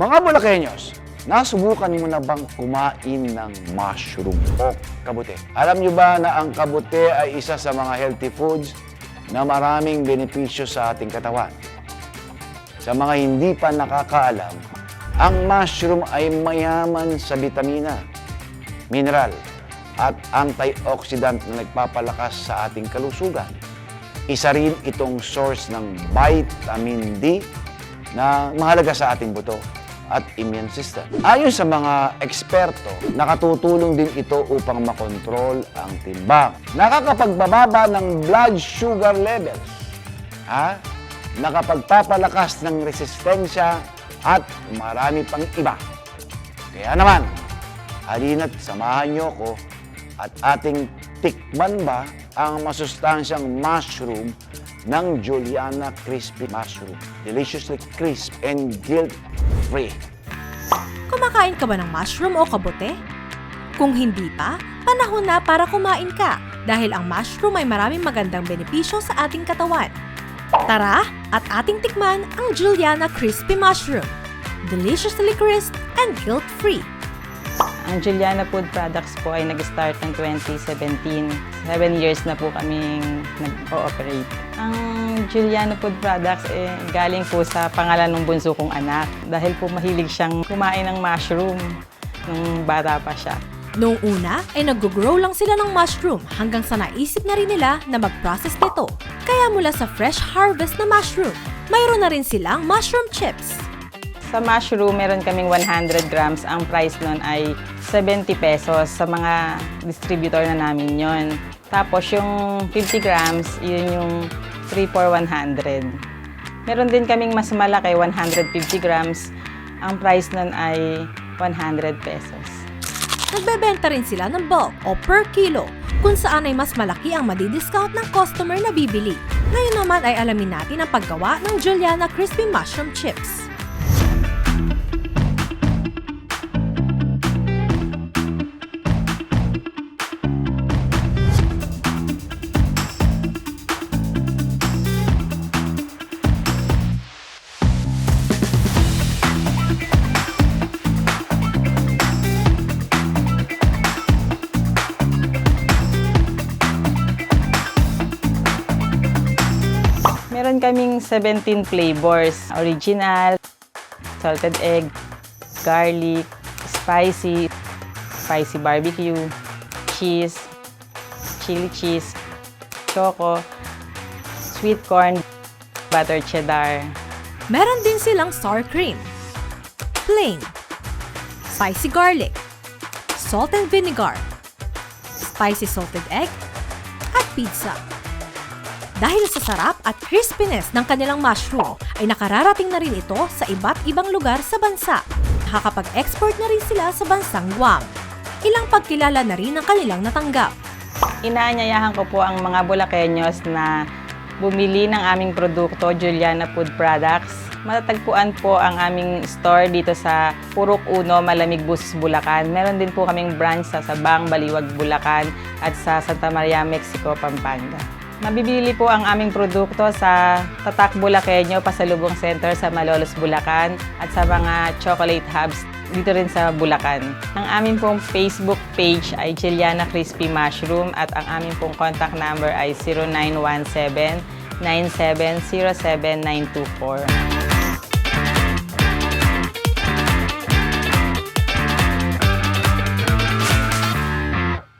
Mga Bulakenyos, nasubukan mo na bang kumain ng mushroom o kabute? Alam nyo ba na ang kabute ay isa sa mga healthy foods na maraming benepisyo sa ating katawan? Sa mga hindi pa nakakaalam, ang mushroom ay mayaman sa vitamina, mineral, at antioxidant na nagpapalakas sa ating kalusugan. Isa rin itong source ng vitamin D na mahalaga sa ating buto at immune system. Ayon sa mga eksperto, nakatutulong din ito upang makontrol ang timbang. Nakakapagbababa ng blood sugar levels. Ha? Nakapagpapalakas ng resistensya at marami pang iba. Kaya naman, halina't samahan niyo ko at ating tikman ba ang masustansyang mushroom ng Juliana Crispy Mushroom. Deliciously crisp and guilt-free. Kumakain ka ba ng mushroom o kabute? Kung hindi pa, panahon na para kumain ka dahil ang mushroom ay maraming magandang benepisyo sa ating katawan. Tara at ating tikman ang Juliana Crispy Mushroom. Deliciously crisp and guilt-free. Ang Juliana Food Products po ay nag-start ng 2017. Seven years na po kaming nag-ooperate. Ang Juliana Food Products eh, galing po sa pangalan ng bunso kong anak. Dahil po mahilig siyang kumain ng mushroom nung bata pa siya. Noong una ay nag-grow lang sila ng mushroom hanggang sa naisip na rin nila na mag-process nito. Kaya mula sa fresh harvest na mushroom, mayroon na rin silang mushroom chips. Sa mushroom, meron kaming 100 grams. Ang price nun ay 70 pesos sa mga distributor na namin yon. Tapos yung 50 grams, yun yung 3 for 100. Meron din kaming mas malaki, 150 grams. Ang price nun ay 100 pesos. Nagbebenta rin sila ng bulk o per kilo kung saan ay mas malaki ang madidiscount ng customer na bibili. Ngayon naman ay alamin natin ang paggawa ng Juliana Crispy Mushroom Chips. Meron kaming 17 flavors. Original, salted egg, garlic, spicy, spicy barbecue, cheese, chili cheese, choco, sweet corn, butter cheddar. Meron din silang sour cream, plain, spicy garlic, salt and vinegar, spicy salted egg, at pizza. Dahil sa sarap at crispiness ng kanilang mushroom, ay nakararating na rin ito sa iba't ibang lugar sa bansa. Nakakapag-export na rin sila sa bansang Guam. Ilang pagkilala na rin ang kanilang natanggap. Inaanyayahan ko po ang mga Bulakenyos na bumili ng aming produkto, Juliana Food Products. Matatagpuan po ang aming store dito sa Purok Uno, Malamig Busos, Bulacan. Meron din po kaming branch sa Sabang, Baliwag, Bulacan at sa Santa Maria, Mexico, Pampanga. Mabibili po ang aming produkto sa Tatak Bulakenyo, Pasalubong Center sa Malolos, Bulacan at sa mga chocolate hubs dito rin sa Bulacan. Ang aming pong Facebook page ay Jiliana Crispy Mushroom at ang aming pong contact number ay 0917 9707924.